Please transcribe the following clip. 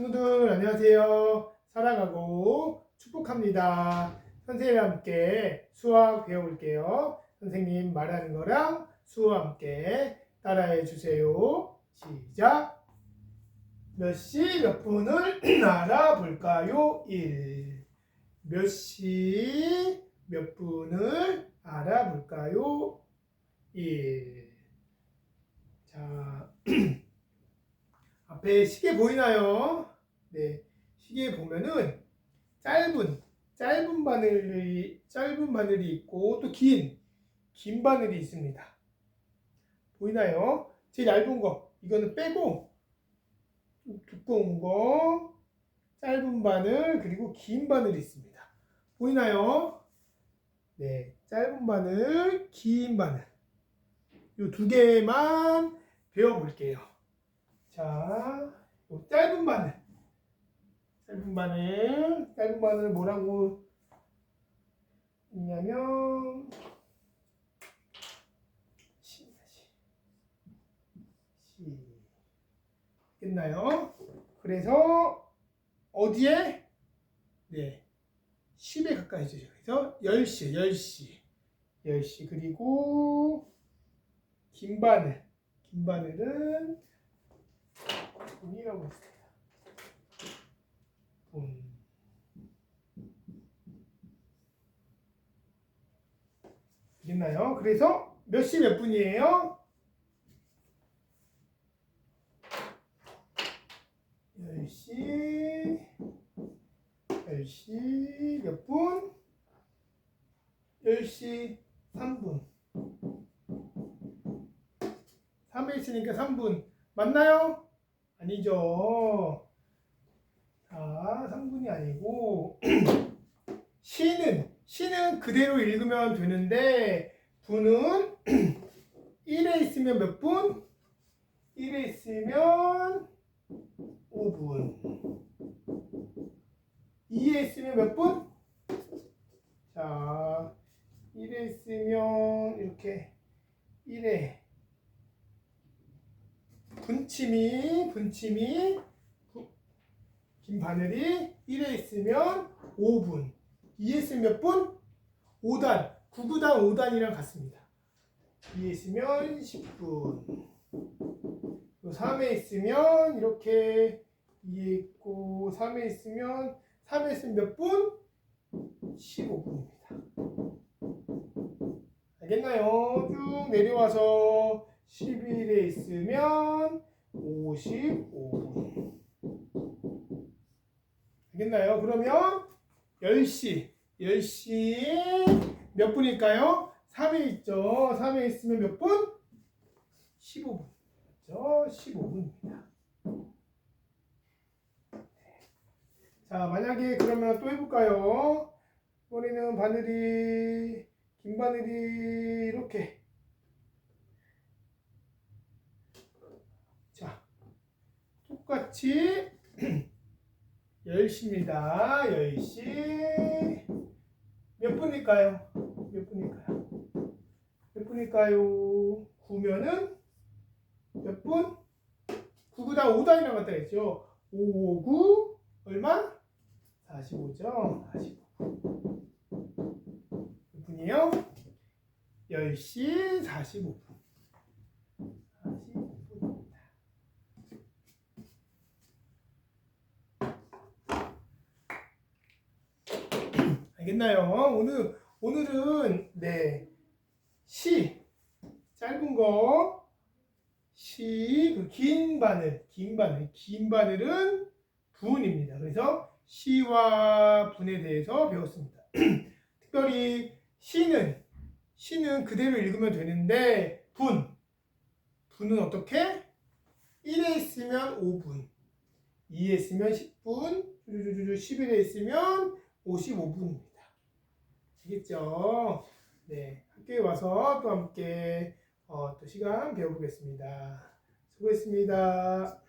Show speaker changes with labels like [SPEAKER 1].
[SPEAKER 1] 친구들 안녕하세요. 사랑하고 축복합니다. 선생님과 함께 수학 배워볼게요. 선생님 말하는 거랑 수와 함께 따라해 주세요. 시작. 몇 시 몇 분을 알아볼까요? 1. 몇 시 몇 분을 알아볼까요? 1. 자, 앞에 시계 보이나요? 네, 시계 보면은 짧은 짧은 바늘이 짧은 바늘이 있고 또 긴 긴 바늘이 있습니다. 보이나요? 제일 얇은 거 이거는 빼고 좀 두꺼운 거 짧은 바늘 그리고 긴 바늘이 있습니다. 보이나요? 네, 짧은 바늘, 긴 바늘 이 두 개만 배워볼게요. 자, 요 짧은 바늘. 짧은 바늘. 짧은 바늘 뭐라고 있냐면, 시, 시, 시. 됐나요? 그래서, 어디에? 네. 10에 가까이 주죠. 그래서 10시, 10시. 10시. 그리고, 긴 바늘. 긴 바늘은 분이라고 했어요. 분. 되겠나요? 그래서 몇 시 몇 분이에요? 10시 10시 몇 분? 10시 3분 3에 있으니까 3분 맞나요? 아니죠. 자, 3분이 아니고 시는 시는 그대로 읽으면 되는데 분은 1에 있으면 몇 분? 1에 있으면 5분. 2에 있으면 몇 분? 자, 1에 있으면 이렇게 1에 분침이 분침이 부- 긴 바늘이 1에 있으면 5분 2에 있으면 몇 분? 5단 9구단 5단이랑 같습니다 2에 있으면 10분 3에 있으면 이렇게 2에 있고 3에 있으면 3에 있으면 몇 분? 15분입니다 알겠나요? 쭉 내려와서 11에 있으면 55분. 알겠나요? 그러면 10시. 10시 몇 분일까요? 3에 있죠. 3에 있으면 몇 분? 15분. 그렇죠? 15분입니다. 자, 만약에 그러면 또 해볼까요? 이번에는 바늘이, 긴 바늘이 이렇게 자, 똑같이 10시입니다. 10시. 몇 분일까요? 몇 분일까요? 몇 분일까요? 9면은 몇 분? 9구다 5단이라고 갖다 했죠. 5, 9, 얼마? 45죠. 45분. 몇 분이요? 10시 45분. 45분입니다. 알겠나요? 오늘 오늘은 네. 시 짧은 거 시, 그 긴 바늘, 긴 바늘, 긴 바늘은 분입니다. 그래서 시와 분에 대해서 배웠습니다. 특별히 시는 시는 그대로 읽으면 되는데 분 분은 어떻게? 1에 있으면 5분, 2에 있으면 10분, 11에 있으면 55분입니다. 알겠죠? 네, 학교에 와서 또 함께 어, 또 시간 배워보겠습니다. 수고했습니다.